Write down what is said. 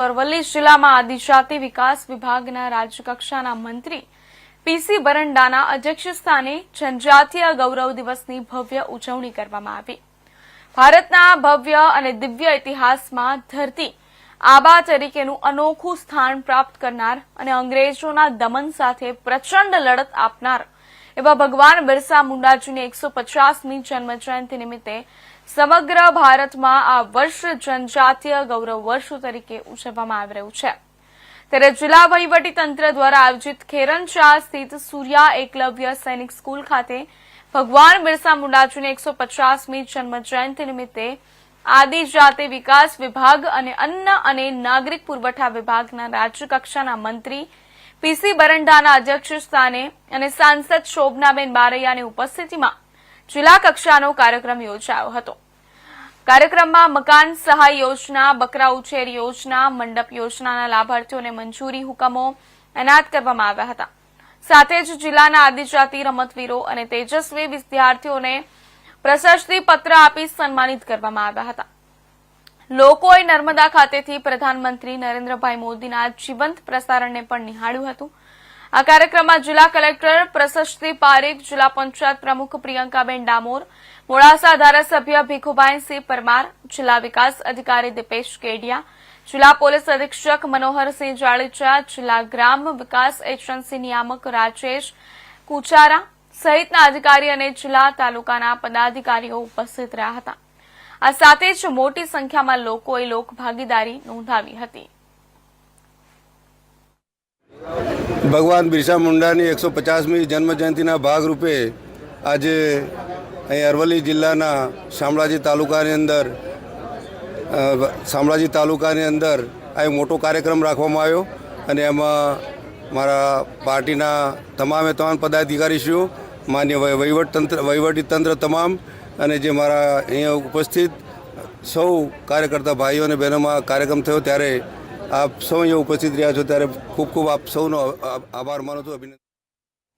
અરવલ્લી જિલ્લામાં આદિજાતિ વિકાસ વિભાગના રાજ્યકક્ષાના મંત્રી પીસી બરંડાના અધ્યક્ષસ્થાને જનજાતીય ગૌરવ દિવસની ભવ્ય ઉજવણી કરવામાં આવી. ભારતના ભવ્ય અને દિવ્ય ઇતિહાસમાં ધરતી આબા તરીકેનું અનોખું સ્થાન પ્રાપ્ત કરનાર અને અંગ્રેજોના દમન સાથે પ્રચંડ લડત આપનાર એવા ભગવાન બિરસા મુંડાજીની એકસો પચાસમી જન્મજયંતિ નિમિત્તે સમગ્ર ભારતમાં આ વર્ષ જનજાતીય ગૌરવ વર્ષ તરીકે ઉજવવામાં આવી રહ્યું છે. ત્યારે જિલ્લા વહીવટી તંત્ર દ્વારા આયોજિત ખેરનચા સ્થિત સૂર્યા એકલવ્ય સૈનિક સ્કૂલ ખાતે ભગવાન બિરસા મુંડાજીની એકસો પચાસમી જન્મજયંતિ નિમિત્તે આદિજાતિ વિકાસ વિભાગ અને અન્ન અને નાગરિક પુરવઠા વિભાગના રાજ્યકક્ષાના મંત્રી પીસી બરંડાના અધ્યક્ષ સ્થાને અને સાંસદ શોભનાબેન બારૈયાની ઉપસ્થિતિમાં જિલ્લા કક્ષાનો કાર્યક્રમ યોજાયો હતો. કાર્યક્રમમાં મકાન સહાય યોજના, બકરા ઉછેર યોજના, મંડપ યોજનાના લાભાર્થીઓને મંજૂરી હુકમો એનાયત કરવામાં આવ્યા હતા. સાથે જ જિલ્લાના આદિજાતિ રમતવીરો અને તેજસ્વી વિદ્યાર્થીઓને પ્રશસ્તિ પત્ર આપી સન્માનિત કરવામાં આવ્યા હતા. લોકોએ નર્મદા ખાતેથી પ્રધાનમંત્રી નરેન્દ્રભાઈ મોદીના જીવંત પ્રસારણને પણ નિહાળ્યું હતું. આ કાર્યક્રમમાં જિલ્લા કલેક્ટર, પ્રશસ્તિ પારેખ, જિલ્લા પંચાયત પ્રમુખ પ્રિયંકાબેન ડામોર, મોડાસા ધારાસભ્ય ભીખુભાઈસિંહ પરમાર, જિલ્લા વિકાસ અધિકારી દીપેશ કેડિયા, જિલ્લા પોલીસ અધિક્ષક મનોહરસિંહ જાડેજા, જિલ્લા ગ્રામ વિકાસ એજન્સી નિયામક રાજેશ કુચારા સહિતના અધિકારી અને જિલ્લા તાલુકાના પદાધિકારીઓ ઉપસ્થિત રહ્યા હતા. આ સાથે જ મોટી સંખ્યામાં લોકોએ લોકભાગીદારી નોંધાવી હતી. ભગવાન બિરસા મુંડાની એકસો પચાસમી જન્મજયંતિના ભાગરૂપે આજે અહીં અરવલ્લી જિલ્લાના શામળાજી તાલુકાની અંદર શામળાજી તાલુકાની અંદર આ એક મોટો કાર્યક્રમ રાખવામાં આવ્યો અને એમાં મારા પાર્ટીના તમામે તમામ પદાધિકારીશ્રીઓ, માન્ય વહ- વહીવટતંત્ર વહીવટીતંત્ર તમામ અને જે મારા અહીંયા ઉપસ્થિત સૌ કાર્યકર્તા ભાઈઓ અને બહેનોમાં કાર્યક્રમ થયો ત્યારે આપ સૌ અહીંયા ઉપસ્થિત રહ્યા છો ત્યારે ખૂબ ખૂબ આપ સૌનો આભાર માનું છું, અભિનંદન.